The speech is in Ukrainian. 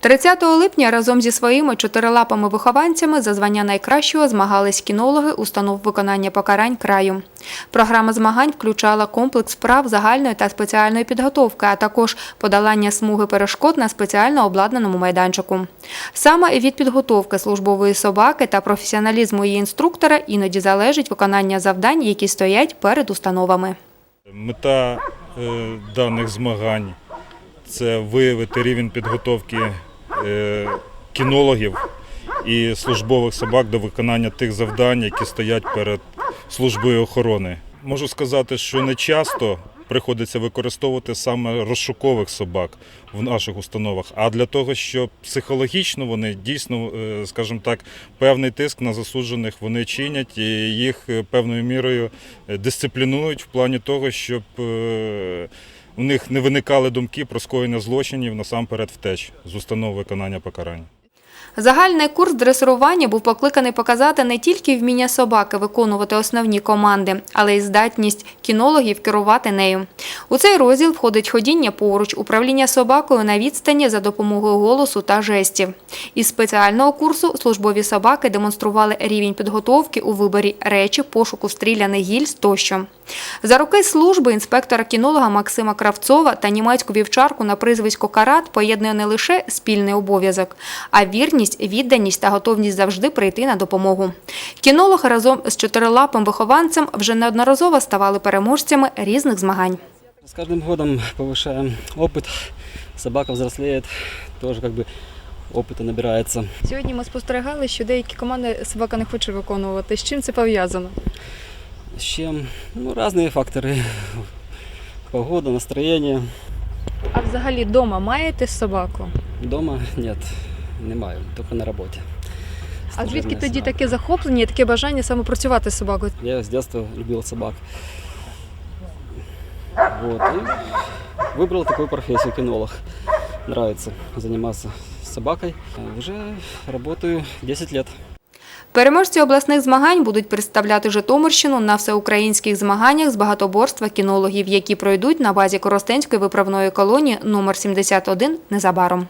30 липня разом зі своїми чотирилапими вихованцями за звання найкращого змагались кінологи установ виконання покарань краю. Програма змагань включала комплекс вправ загальної та спеціальної підготовки, а також подолання смуги перешкод на спеціально обладнаному майданчику. Саме від підготовки службової собаки та професіоналізму її інструктора іноді залежить виконання завдань, які стоять перед установами. Мета е, даних змагань це виявити рівень підготовки кінологів і службових собак до виконання тих завдань, які стоять перед службою охорони. Можу сказати, що не часто приходиться використовувати саме розшукових собак в наших установах, а для того, щоб психологічно вони дійсно, е, скажімо так, певний тиск на засуджених вони чинять і їх е, певною мірою е, дисциплінують в плані того, щоб е, у них не виникали думки про скоєння злочинів насамперед втеч з установ виконання покарання. Загальний курс дресирування був покликаний показати не тільки вміння собаки виконувати основні команди, але й здатність кінологів керувати нею. У цей розділ входить ходіння поруч, управління собакою на відстані за допомогою голосу та жестів. Із спеціального курсу службові собаки демонстрували рівень підготовки у виборі речі, пошуку стріляних гільз тощо. За роки служби інспектора кінолога Максима Кравцова та німецьку вівчарку на прізвисько Карат поєднує не лише спільний обов'язок, а вірність, відданість та готовність завжди прийти на допомогу. Кінолог разом з чотирилапим вихованцем вже неодноразово ставали переможцями різних змагань. С каждым годом повышаем опыт, собака взрослеет, тоже как бы опыта набирается. Сьогодні ми спостерігали, що деякі команди собака не хоче виконувати. З чим це пов'язано? С чем? Ну, разные факторы. Погода, настроение. А взагалі вдома маєте собаку? Дома нет, не маю, только на работе. А звідки Служебная тоді собака. таке захоплення і таке бажання саме працювати з собакою? Я с детства любил собак. Вот, и выбрал такую профессию, кинолог. Нравится заниматься собакой. Уже работаю 10 лет. Переможці обласних змагань будуть представляти Житомирщину на всеукраїнських змаганнях з багатоборства кінологів, які пройдуть на базі Коростенської виправної колонії номер 71 незабаром.